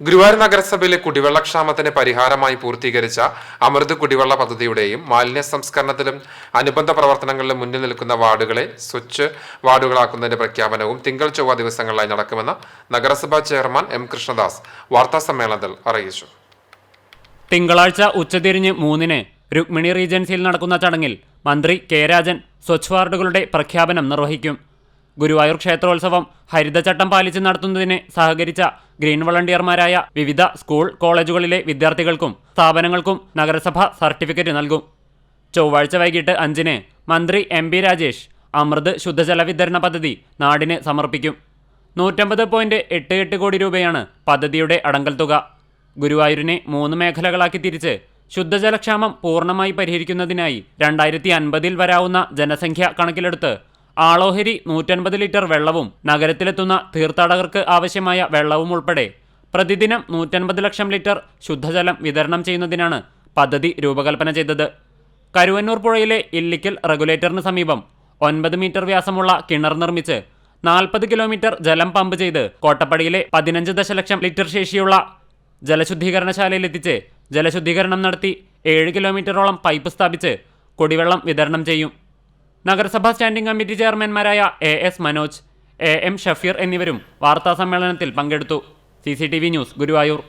ഗുരുവായൂർ നഗരസഭയിലെ കുടിവെള്ളക്ഷാമത്തിന് പരിഹാരമായി പൂർത്തീകരിച്ച അമൃത് കുടിവെള്ള പദ്ധതിയുടെയും മാലിന്യ സംസ്കരണത്തിലും അനുബന്ധ പ്രവർത്തനങ്ങളിലും മുന്നിൽ നിൽക്കുന്ന വാർഡുകളെ സ്വച്ഛ് വാർഡുകളാക്കുന്നതിന്റെ പ്രഖ്യാപനവും തിങ്കൾ ചൊവ്വ ദിവസങ്ങളിലായി നടക്കുമെന്ന് നഗരസഭാ ചെയർമാൻ എം കൃഷ്ണദാസ് വാർത്താ സമ്മേളനത്തിൽ അറിയിച്ചു. തിങ്കളാഴ്ച ഉച്ചതിരിഞ്ഞ് മൂന്നിന് രുക്മിണി റീജൻസിയിൽ നടക്കുന്ന ചടങ്ങിൽ മന്ത്രി കെ രാജൻ സ്വച്ഛ് വാർഡുകളുടെ പ്രഖ്യാപനം നിർവഹിക്കും. ഗുരുവായൂർ ക്ഷേത്രോത്സവം ഹരിതചട്ടം പാലിച്ച് നടത്തുന്നതിന് സഹകരിച്ച ഗ്രീൻ വളണ്ടിയർമാരായ വിവിധ സ്കൂൾ കോളേജുകളിലെ വിദ്യാർത്ഥികൾക്കും സ്ഥാപനങ്ങൾക്കും നഗരസഭ സർട്ടിഫിക്കറ്റ് നൽകും. ചൊവ്വാഴ്ച വൈകിട്ട് അഞ്ചിന് മന്ത്രി എം പി രാജേഷ് അമൃത് ശുദ്ധജല വിതരണ പദ്ധതി നാടിന് സമർപ്പിക്കും. നൂറ്റമ്പത് പോയിന്റ് എട്ട് എട്ട് കോടി രൂപയാണ് പദ്ധതിയുടെ അടങ്കൽ തുക. ഗുരുവായൂരിനെ മൂന്ന് മേഖലകളാക്കി തിരിച്ച് ശുദ്ധജലക്ഷാമം പൂർണമായി പരിഹരിക്കുന്നതിനായി രണ്ടായിരത്തി അൻപതിൽ വരാവുന്ന ജനസംഖ്യ കണക്കിലെടുത്ത് ആളോഹരി നൂറ്റൻപത് ലിറ്റർ വെള്ളവും നഗരത്തിലെത്തുന്ന തീർത്ഥാടകർക്ക് ആവശ്യമായ വെള്ളവും ഉൾപ്പെടെ പ്രതിദിനം നൂറ്റൻപത് ലക്ഷം ലിറ്റർ ശുദ്ധജലം വിതരണം ചെയ്യുന്നതിനാണ് പദ്ധതി രൂപകൽപ്പന ചെയ്തത്. കരുവന്നൂർ പുഴയിലെ ഇല്ലിക്കൽ റെഗുലേറ്ററിന് സമീപം ഒൻപത് മീറ്റർ വ്യാസമുള്ള കിണർ നിർമ്മിച്ച് നാൽപ്പത് കിലോമീറ്റർ ജലം പമ്പ് ചെയ്ത് കോട്ടപ്പടിയിലെ പതിനഞ്ച് ദശലക്ഷം ലിറ്റർ ശേഷിയുള്ള ജലശുദ്ധീകരണശാലയിലെത്തിച്ച് ജലശുദ്ധീകരണം നടത്തി ഏഴ് കിലോമീറ്ററോളം പൈപ്പ് സ്ഥാപിച്ച് കുടിവെള്ളം വിതരണം ചെയ്യും. നഗരസഭാ standing committee ചെയർമാൻമാരായ A S Manoj A M Shafeer എന്നിവരും വാർത്താസമ്മേളനത്തിൽ പങ്കെടുത്തു. C news Guruvayur.